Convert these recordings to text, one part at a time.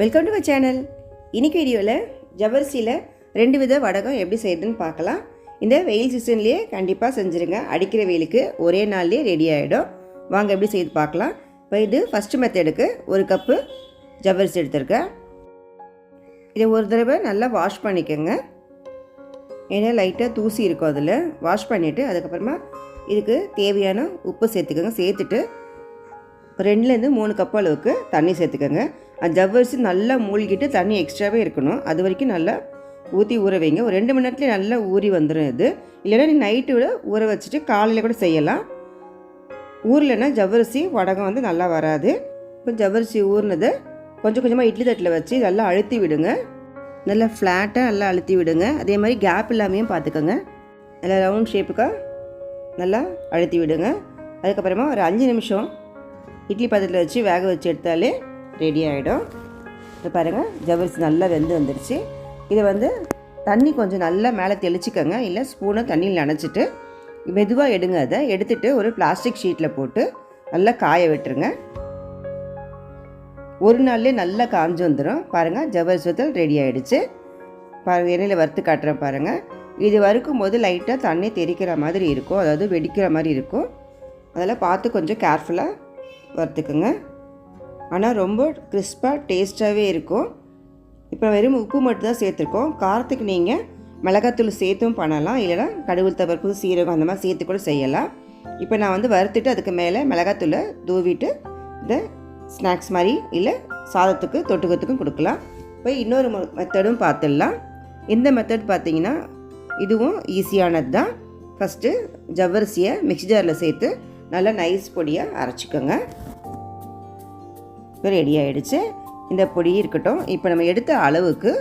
Welcome to my channel இன்னைக்கு வீடியோவில் ஜவரிசியில் ரெண்டு வித வடகம் எப்படி செய்யுதுன்னு பார்க்கலாம். இந்த வெயில் சீசன்லேயே கண்டிப்பாக செஞ்சுருங்க. அடிக்கிற வெயிலுக்கு ஒரே நாள்லேயே ரெடி ஆகிடும் வாங்க எப்படி செய்து பார்க்கலாம். இப்போ இது ஃபஸ்ட்டு மெத்தடுக்கு ஒரு கப்பு ஜவ்வரிசி எடுத்திருக்கேன். இதை ஒரு தடவை நல்லா வாஷ் பண்ணிக்கோங்க. ஏன்னா லைட்டாக தூசி இருக்கும் அதில். வாஷ் பண்ணிவிட்டு அதுக்கப்புறமா இதுக்கு தேவையான உப்பு சேர்த்துக்கோங்க. சேர்த்துட்டு ரெண்டுலேருந்து மூணு கப் அளவுக்கு தண்ணி சேர்த்துக்கோங்க. ஜவ்வரிசி நல்லா மூழ்கிட்டு தண்ணி எக்ஸ்ட்ராவே இருக்கணும். அது வரைக்கும் நல்லா ஊற்றி ஊற வைங்க. ஒரு ரெண்டு மணி நேரத்துலேயே நல்லா ஊறி வந்துடும் இது. இல்லைன்னா நீ நைட்டு விட ஊற வச்சுட்டு காலையில் கூட செய்யலாம். ஊர்லன்னா ஜவ்வரிசி வடகம் வந்து நல்லா வராது. இப்போ ஜவ்வரிசி ஊறினதை கொஞ்சம் கொஞ்சமாக இட்லி தட்டில் வச்சு நல்லா அழுத்தி விடுங்க. நல்லா ஃப்ளாட்டாக நல்லா அழுத்தி விடுங்க. அதே மாதிரி கேப் இல்லாமையும் பார்த்துக்கோங்க நல்லா ரவுண்ட் ஷேப்புக்காக நல்லா அழுத்தி விடுங்க. அதுக்கப்புறமா ஒரு அஞ்சு நிமிஷம் இட்லி பாத்திரத்தில் வச்சு வேக வச்சு எடுத்தாலே ரெடி ஆகிடும் இப்போ பாருங்கள் ஜவ்வரிசி நல்லா வெந்து வந்துடுச்சு இதை வந்து தண்ணி கொஞ்சம் நல்லா மேலே தெளிச்சிக்கோங்க. இல்லை ஸ்பூனை தண்ணியில் நனைச்சிட்டு மெதுவாக எடுங்க அதை. எடுத்துட்டு ஒரு பிளாஸ்டிக் ஷீட்டில் போட்டு நல்லா காய விட்டுருங்க. ஒரு நாள்லேயே நல்லா காஞ்சு வந்துடும் பாருங்கள் ஜவ்வரிசி வத்தல் ரெடி ஆகிடுச்சு பாருங்கள் எண்ணெயில் வறுத்து காட்டுறேன் பாருங்கள் இது வறுக்கும் போது லைட்டாக தண்ணி தெரிக்கிற மாதிரி இருக்கும். அதாவது வெடிக்கிற மாதிரி இருக்கும். அதெல்லாம் பார்த்து கொஞ்சம் கேர்ஃபுல்லாக வறுத்துக்குங்க. ஆனால் ரொம்ப கிறிஸ்பாக டேஸ்ட்டாகவே இருக்கும். இப்போ வெறும் உப்பு மட்டும் தான் சேர்த்துருக்கோம். காரத்துக்கு நீங்கள் மிளகாத்தூள் சேர்த்தும் பண்ணலாம். இல்லைனா கடவுள் தவறுப்பு சீரகம் அந்த மாதிரி சேர்த்து கூட செய்யலாம். இப்போ நான் வந்து வறுத்துட்டு அதுக்கு மேலே மிளகாத்தூளை தூவிட்டு இந்த ஸ்நாக்ஸ் மாதிரி இல்லை சாதத்துக்கு தொட்டுக்கத்துக்கும் கொடுக்கலாம். இப்போ இன்னொரு மெத்தடும் பார்த்துடலாம். இந்த மெத்தட் பார்த்தீங்கன்னா இதுவும் ஈஸியானது தான். ஃபஸ்ட்டு ஜவ்வரிசியை மிக்சி ஜாரில் சேர்த்து நல்லா நைஸ் பொடியாக அரைச்சிக்கோங்க. இப்போ ரெடி ஆகிடுச்சு இந்த பொடி இருக்கட்டும். இப்போ நம்ம எடுத்த அளவுக்கு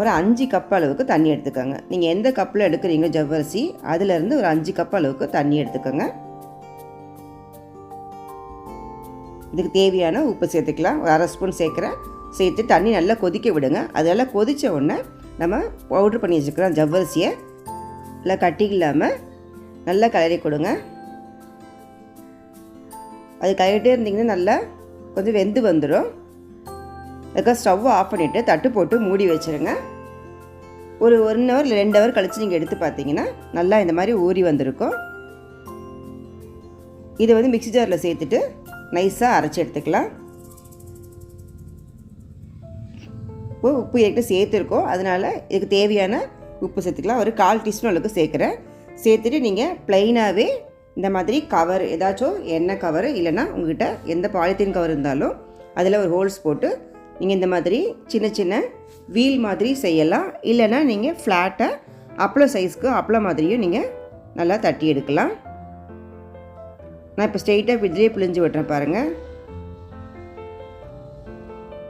ஒரு அஞ்சு கப் அளவுக்கு தண்ணி எடுத்துக்கோங்க. நீங்கள் எந்த கப்பில் எடுக்கிறீங்க ஜவ்வரிசி அதுலேருந்து ஒரு அஞ்சு கப் அளவுக்கு தண்ணி எடுத்துக்கோங்க. இதுக்கு தேவையான உப்பு சேர்த்துக்கலாம். ஒரு அரை ஸ்பூன் சேர்க்குறேன் சேர்த்து தண்ணி நல்லா கொதிக்க விடுங்க. அதெல்லாம் கொதித்த உடனே நம்ம பவுட்ரு பண்ணி வச்சுக்கலாம் ஜவ்வரிசியை. நல்லா கட்டி இல்லாமல் நல்லா கலரி கொடுங்க. அது கலரிட்டே இருந்தீங்கன்னா நல்லா கொஞ்சம் வெந்து வந்துடும். அதுக்காக ஸ்டவ்வை ஆஃப் பண்ணிவிட்டு தட்டு போட்டு மூடி வச்சுருங்க. ஒரு ஒன் ஹவர் இல்லை ரெண்டு ஹவர் கழித்து நீங்கள் எடுத்து பார்த்தீங்கன்னா நல்லா இந்த மாதிரி ஊறி வந்திருக்கும். இதை வந்து மிக்ஸி ஜாரில் சேர்த்துட்டு நைஸாக அரைச்சி எடுத்துக்கலாம். இப்போ உப்பு ஏற்கனவே சேர்த்துருக்கோம். அதனால் இதுக்கு தேவையான உப்பு சேர்த்துக்கலாம். ஒரு கால் டீஸ்பூன் அளவுக்கு சேர்க்குறேன். சேர்த்துட்டு நீங்கள் ப்ளைனாகவே இந்த மாதிரி கவர் ஏதாச்சும் எண்ணெய் கவர் இல்லைன்னா உங்கள்கிட்ட எந்த பாலித்தீன் கவர் இருந்தாலும் அதில் ஒரு ஹோல்ஸ் போட்டு நீங்கள் இந்த மாதிரி சின்ன சின்ன வீல் மாதிரி செய்யலாம். இல்லைன்னா நீங்கள் ஃப்ளாட்டை அப்பளம் சைஸ்க்கு அப்பளம் மாதிரியும் நீங்கள் நல்லா தட்டி எடுக்கலாம். நான் இப்போ ஸ்ட்ரெயிட்டாக ஃப்ரிட்ஜ்லேயே பிழிஞ்சு விட்டுறேன் பாருங்கள்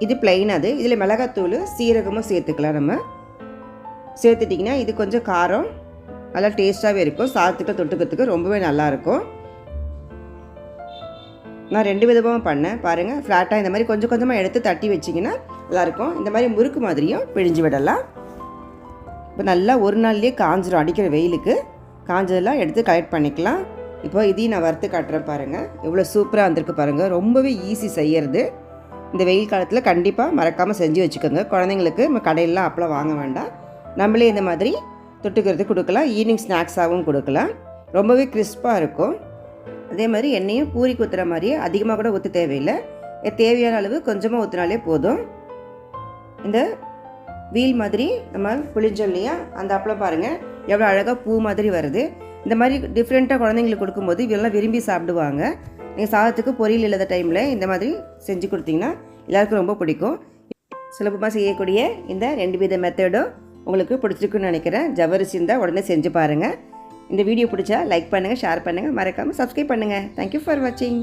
இது பிளைன் அது. இதில் மிளகாத்தூள் சீரகமும் சேர்த்துக்கலாம் நம்ம. சேர்த்துட்டிங்கன்னா இது கொஞ்சம் காரம் நல்லா டேஸ்ட்டாகவே இருக்கும். சாதத்துக்கு தொட்டுக்கிறதுக்கு ரொம்பவே நல்லாயிருக்கும். நான் ரெண்டு விதமாக பண்ணேன். பாருங்கள் ஃப்ளாட்டாக இந்த மாதிரி கொஞ்சம் கொஞ்சமாக எடுத்து தட்டி வச்சிங்கன்னா நல்லாயிருக்கும். இந்த மாதிரி முறுக்கு மாதிரியும் பிழிஞ்சு விடலாம். இப்போ நல்லா ஒரு நாள்லேயே காஞ்சிரும். அடிக்கிற வெயிலுக்கு காஞ்சதெல்லாம் எடுத்து கலெக்ட் பண்ணிக்கலாம். இப்போ இதையும் நான் வறுத்து காட்டுறேன் பாருங்கள் எவ்வளோ சூப்பராக வந்திருக்கு பாருங்கள் ரொம்பவே ஈஸி செய்யறது. இந்த வெயில் காலத்தில் கண்டிப்பாக மறக்காமல் செஞ்சு வச்சுக்கோங்க. குழந்தைங்களுக்கு நம்ம கடையிலலாம் அப்பளம் வாங்க வேண்டாம். நம்மளே இந்த மாதிரி தொட்டுக்கிறது கொடுக்கலாம். ஈவினிங் ஸ்நாக்ஸாகவும் கொடுக்கலாம். ரொம்பவே கிறிஸ்பாக இருக்கும். அதே மாதிரி எண்ணெயும் பூரி ஊற்றுற மாதிரியே அதிகமாக கூட ஊற்ற தேவையில்லை. தேவையான அளவு கொஞ்சமாக ஊற்றினாலே போதும். இந்த வீல் மாதிரி நம்ம புளிஞ்சோம் இல்லையா? அந்த அப்பளம் பாருங்கள் எவ்வளோ அழகாக பூ மாதிரி வருது. இந்த மாதிரி டிஃப்ரெண்ட்டாக குழந்தைங்களுக்கு கொடுக்கும்போது இவெல்லாம் விரும்பி சாப்பிடுவாங்க. நீங்கள் சாதத்துக்கு பொரியல் இல்லாத டைமில் இந்த மாதிரி செஞ்சு கொடுத்தீங்கன்னா எல்லாருக்கும் ரொம்ப பிடிக்கும். சுலபமாக செய்யக்கூடிய இந்த ரெண்டு வித மெத்தடும் உங்களுக்கு பிடிச்சிருக்குன்னு நினைக்கிறேன். ஜவரிசி இருந்தால் உடனே செஞ்சு பாருங்கள் இந்த வீடியோ பிடிச்சா லைக் பண்ணுங்கள் ஷேர் பண்ணுங்கள் மறக்காமல் சப்ஸ்கிரைப் பண்ணுங்கள் தேங்க்யூ ஃபார் வாட்சிங்